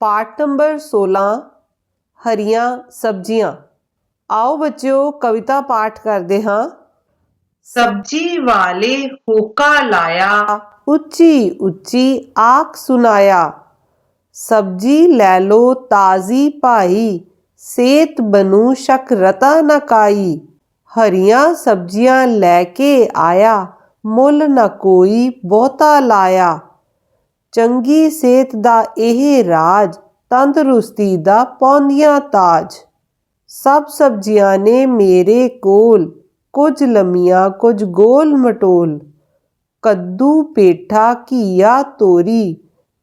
ਪਾਠ ਨੰਬਰ 16 ਹਰੀਆਂ ਸਬਜ਼ੀਆਂ ਆਓ ਬੱਚਿਓ ਕਵਿਤਾ ਪਾਠ ਕਰਦੇ ਹਾਂ ਸਬਜੀ ਵਾਲੇ ਹੋਕਾ ਲਾਇਆ ਉੱਚੀ ਉੱਚੀ ਆਖ ਸੁਨਾਇਆ ਸਬਜੀ ਲੈ ਲੋ ਤਾਜ਼ੀ ਭਾਈ ਸੇਤ ਬਨੂ ਸ਼ਕ ਰਤਾ ਨ ਕਾਈ ਹਰੀਆਂ ਸਬਜ਼ੀਆਂ ਲੈ ਕੇ ਆਇਆ ਮੁੱਲ ਨ ਕੋਈ ਬਹੁਤਾ ਲਾਇਆ ਚੰਗੀ ਸਿਹਤ ਦਾ ਇਹ ਰਾਜ, ਤੰਦਰੁਸਤੀ ਦਾ ਪੌਂਦੀਆਂ ਤਾਜ। ਸਭ ਸਬਜ਼ੀਆਂ ਨੇ ਮੇਰੇ ਕੋਲ, ਕੁਝ ਲੰਮੀਆਂ, ਕੁਝ ਗੋਲ ਮਟੋਲ। ਕੱਦੂ, ਪੇਠਾ, ਘੀਆ, ਤੋਰੀ,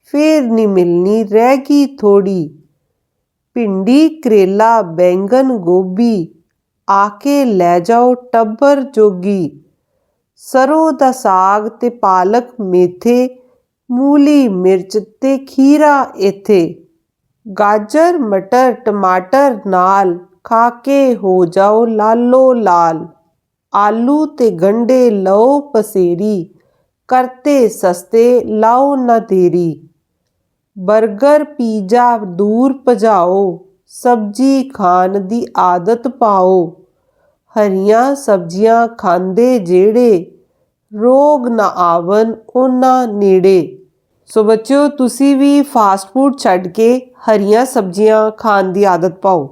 ਫੇਰ ਨਹੀਂ ਮਿਲਣੀ, ਰਹਿ ਗਈ ਥੋੜੀ ਭਿੰਡੀ, ਕਰੇਲਾ ਬੈਂਗਨ ਗੋਭੀ ਆ ਕੇ ਲੈ ਜਾਓ ਟੱਬਰ ਜੋਗੀ। ਸਰੋਂ ਦਾ ਸਾਗ ਤੇ ਪਾਲਕ ਮੇਥੇ ਮੂਲੀ ਮਿਰਚ ਤੇ ਖੀਰਾ ਇੱਥੇ। ਗਾਜਰ, ਮਟਰ, ਟਮਾਟਰ ਨਾਲ ਖਾ ਕੇ ਹੋ ਜਾਓ ਲਾਲੋ ਲਾਲ। ਆਲੂ ਤੇ ਗੰਡੇ ਲਓ ਪਸੇਰੀ। ਕਰਤੇ ਸਸਤੇ ਲਾਓ ਨਾ ਤੇਰੀ 버ਗਰ ਪੀਜ਼ਾ ਦੂਰ ਭਜਾਓ। ਸਬਜੀ ਖਾਣ ਦੀ ਆਦਤ ਪਾਓ। ਹਰੀਆਂ ਸਬਜ਼ੀਆਂ ਖਾਂਦੇ ਜਿਹੜੇ ਰੋਗ ਨਾ ਆਵਨ ਉਹਨਾਂ ਨੇੜੇ। ਸੋ ਬੱਚਿਓ, ਤੁਸੀਂ ਵੀ ਫਾਸਟ ਫੂਡ ਛੱਡ ਕੇ ਹਰੀਆਂ ਸਬਜ਼ੀਆਂ ਖਾਣ ਦੀ ਆਦਤ ਪਾਓ।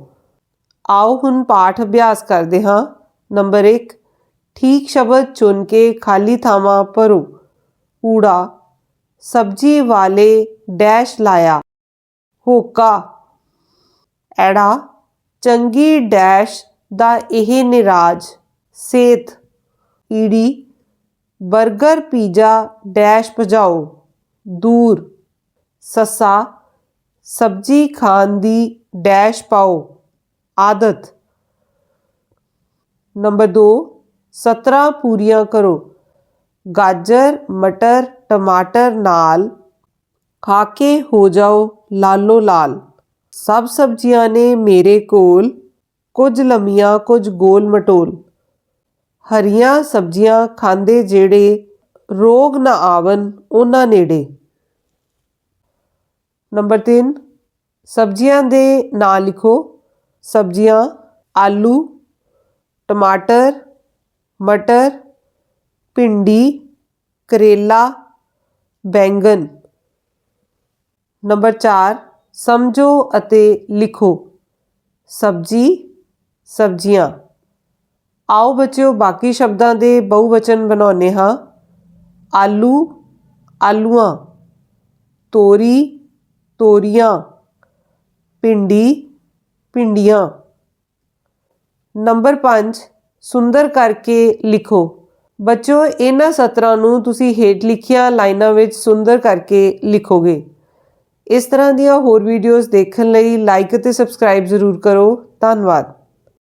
ਆਓ ਹੁਣ ਪਾਠ ਅਭਿਆਸ ਕਰਦੇ ਹਾਂ। ਨੰਬਰ 1 ਠੀਕ ਸ਼ਬਦ ਚੁਣ ਕੇ ਖਾਲੀ ਥਾਵਾਂ ਭਰੋ। ਊੜਾ, ਸਬਜੀ ਵਾਲੇ ਡੈਸ਼ ਲਾਇਆ। ਹੋਕਾ, ਐੜਾ, ਚੰਗੀ ਡੈਸ਼ ਦਾ ਇਹ ਨਿਰਾਜ। ਸੇਤ, ਈੜੀ ਬਰਗਰ ਪੀਜ਼ਾ ਡੈਸ਼ ਭਜਾਓ। ਦੂਰ। ਸੱਸਾ, ਸਬਜੀ ਖਾਣ ਦੀ ਡੈਸ਼ ਪਾਓ। ਆਦਤ। ਨੰਬਰ 2 17 ਪੂਰੀਆਂ ਕਰੋ। ਗਾਜਰ, ਮਟਰ, ਟਮਾਟਰ ਨਾਲ ਖਾ ਕੇ ਹੋ ਜਾਓ ਲਾਲੋ ਲਾਲ। ਸਭ ਸਬਜ਼ੀਆਂ ਨੇ ਮੇਰੇ ਕੋਲ ਕੁਝ ਲੰਮੀਆਂ, ਕੁਝ ਗੋਲ ਮਟੋਲ। ਹਰੀਆਂ ਸਬਜ਼ੀਆਂ ਖਾਂਦੇ ਜਿਹੜੇ ਰੋਗ ਨਾ ਆਵਨ ਉਹਨਾਂ ਨੇੜੇ। ਨੰਬਰ 3 ਸਬਜ਼ੀਆਂ ਦੇ ਨਾਂ ਲਿਖੋ। ਸਬਜ਼ੀਆਂ, ਆਲੂ, ਟਮਾਟਰ, ਮਟਰ, ਭਿੰਡੀ, ਕਰੇਲਾ ਬੈਂਗਨ ਨੰਬਰ 4 ਸਮਝੋ ਅਤੇ ਲਿਖੋ। ਸਬਜੀ, ਸਬਜ਼ੀਆਂ। ਆਓ ਬੱਚਿਓ, ਬਾਕੀ ਸ਼ਬਦਾਂ ਦੇ ਬਹੁਵਚਨ ਬਣਾਉਨੇ ਹਾਂ। ਆਲੂ, ਆਲੂਆਂ, ਤੋਰੀ, ਤੋਰੀਆਂ, ਭਿੰਡੀ, ਭਿੰਡੀਆਂ। ਨੰਬਰ 5 ਸੁੰਦਰ ਕਰਕੇ ਲਿਖੋ। ਬੱਚੋ ਇਹਨਾਂ ਸਤਰਾਂ ਨੂੰ ਤੁਸੀਂ ਹੇਠ ਲਿਖੀਆਂ ਲਾਈਨਾਂ ਵਿੱਚ ਸੁੰਦਰ ਕਰਕੇ ਲਿਖੋਗੇ। ਇਸ ਤਰ੍ਹਾਂ ਦੀਆਂ ਹੋਰ ਵੀਡੀਓਜ਼ ਦੇਖਣ ਲਈ ਲਾਈਕ ਅਤੇ ਸਬਸਕ੍ਰਾਈਬ ਜ਼ਰੂਰ ਕਰੋ। ਧੰਨਵਾਦ।